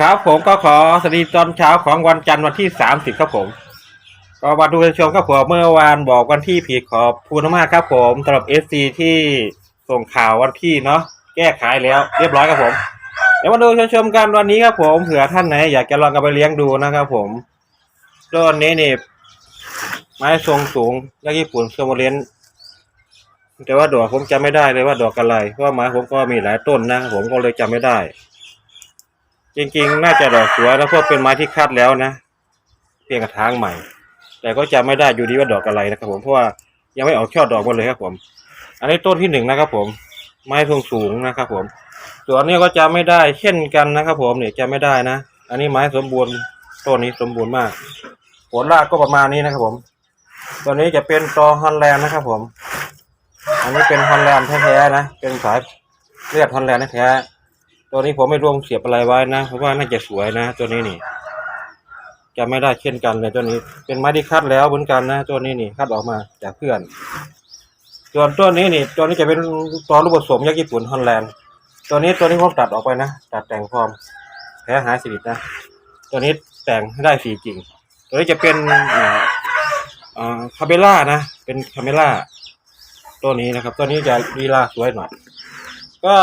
ครับผมก็ขอสวัสดีตอนเช้าของวันจันทร์วันที่สามสิบครับผมก็มาดูชมครับผมเมื่อวานบอกวันที่ผิดขอบคุณมากครับผมสำหรับเอฟซีที่ส่งข่าววันที่เนาะแก้ไขแล้ว เรียบร้อยครับผม เดี๋ยวมาดูชมกันวันนี้ครับผมเผื่อท่านไหนอยากจะลองกันไปเลี้ยงดูนะครับผมต้นนี้นี่ไม้ทรงสูงยักญี่ปุ่นเคอร์โมเลนแต่ว่าดอกผมจำไม่ได้เลยว่าดอกอะไรเพราะว่าไม้ผมก็มีหลายต้นนะผมก็เลยจำไม่ได้ จริงๆ น่าจะดอกสวยนะเพราะเป็นไม้ที่คัดแล้วนะเพียงกระถางใหม่ แต่ก็จำไม่ได้อยู่ดีว่าดอกอะไรนะครับ ผมเพราะว่ายังไม่ออกช่อดอกหมดเลยครับ ผม อันนี้ต้นที่หนึ่งนะครับ ผม ไม้ทรงสูงนะครับ ผมส่วนนี้ก็จำไม่ได้เช่นกันนะครับ ผมเนี่ยจำไม่ได้นะ อันนี้ไม้สมบูรณ์ต้นนี้สมบูรณ์มากผลรากก็ประมาณนี้นะครับ ผมตัวนี้จะเป็นตอฮอลแลนด์นะครับ ผม อันนี้เป็นฮอลแลนด์แท้ๆนะเป็นสายเลือดฮอลแลนด์แท้ๆ ตัวนี้ผมไม่รวมเสียบอะไรไว้นะเพราะว่าน่าจะสวยนะ ตัวนี้นี่จะไม่ได้เช่นกันเลยตัวนี้ เป็นไม้ที่คัดแล้วเหมือนกันนะตัวนี้นี่คัดออกมาจากเพื่อนส่วนตัวนี้นี่ตัวนี้จะเป็นตอรูปผสมยักษ์ญี่ปุ่นฮอลแลนด์ตัวนี้ตัวนี้ผมตัดออกไปนะตัดแต่งฟอร์มแพ้หายสิรินะตัวนี้แต่งให้ได้สีจริง ตัวนี้จะเป็นอ่าอ่าคาเมล่านะ เป็นคาเมล่าตัวนี้นะครับ ตัวนี้จะลีลาสวยหน่อยก็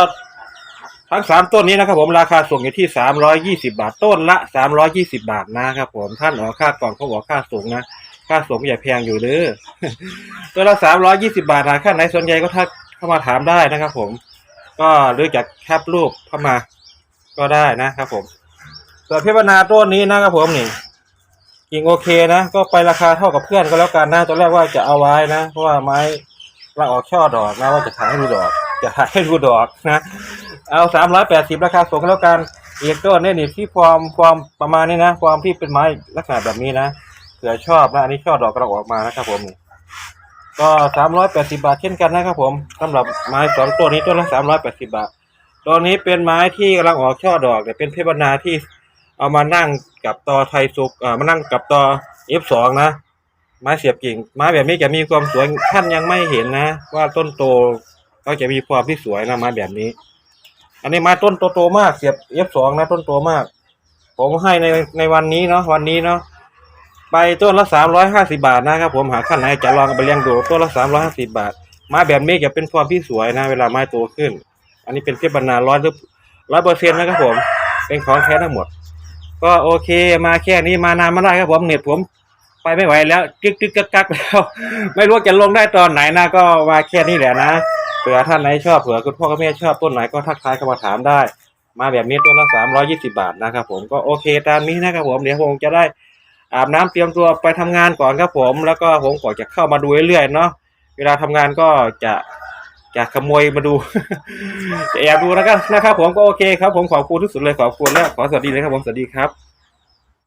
ทั้งสามต้นนี้นะครับผมราคาส่งอยู่ที่สามร้อยยี่สิบาทต้นละสามร้อยี่สิบาทนะครับผมท่านออกค่ากล่องเขาบอกค่าส่งนะค่าส่งอย่าแพงอยู่เด้อตัวละสามร้อยยี่สิบาทหากท่าไหนสนใจก็ทักเข้ามาถามได้นะครับผม ก็หรือจะแคปรูปเข้ามาก็ได้นะครับผมส่วนเพชรบรณาต้นนี้นะครับผมนี่กิ่งโอเคนะ ก็ไปราคาเท่ากับเพื่อนก็แล้วกันนะตอนแรกว่าจะเอาไว้นะ เพราะว่าไม้เราออกช่อดอกนะว่าจะถ่ายให้ดูดอก จะถ่ายให้ดูดอกนะ เอาสามร้อยแปดสิบราคาส่งก็แล้วกันเอกต้นเนี่ยนี่ที่ฟอร์มฟอร์มประมาณนี้นะฟอร์มที่เป็นไม้ลักษณะแบบนี้นะเผื่อชอบนะอันนี้ช่อดอกกระออกมานะครับผมก็สามร้อยแปดสิบาทเช่นกันนะครับผมสำหรับไม้สองต้นนี้ต้นละสามร้อยแปดสิบาทตัวนี้เป็นไม้ที่กำลังออกช่อดอกเนี่ยเป็นเพชรบรรณาที่เอามานั่งกับตอไทยสุกอ่ามานั่งกับตอ F2 นะไม้เสียบกิ่งไม้แบบนี้จะมีความสวยท่านยังไม่เห็นนะ ว่าต้นโต ก็จะมีความที่สวยนะไม้แบบนี้ อันนี้ไม้ต้นโตๆมากเสียบ F2 นะต้นโตมาก ผมให้ในในวันนี้เนาะวันนี้เนาะไปต้นละสามร้อยห้าสิบาทนะครับ ผมหาขั้นไหนจะลองไปเลี้ยงดูต้นละสามร้อยห้าสิบาทไม้แบบนี้จะเป็นความที่สวยนะ เวลาไม้โตขึ้น อันนี้เป็นเทพบรรณาร้อยร้อยเปอร์เซ็นต์นะครับผม เป็นของแท้ทั้งหมด ก็โอเคมาแค่นี้มานานมาได้ครับผมเน็ตผมไปไม่ไหวแล้วกึกกึกกักกักแล้ว ไม่รู้จะลงได้ตอนไหนนะก็มาแค่นี้แหละนะ เผื่อท่านไหนชอบเผื่อคุณพ่อคุณแม่ชอบต้นไหนก็ทักทายเข้ามาถามได้ มาแบบนี้ต้นละสามร้อยี่สิบาทนะครับผมก็โอเคตามนี้นะครับผมเดี๋ยวผมจะได้อาบน้ำเตรียมตัวไปทำงานก่อนครับผม แล้วก็ผมก็จะเข้ามาดูเรื่อยๆเนาะเวลาทำงานก็จะจะขโมยมาดูจะแอบดูนะครับนะครับผมก็โอเคครับผมขอบคุณที่สุดเลยขอบคุณและขอสวัสดีเลยครับผมสวัสดีครับ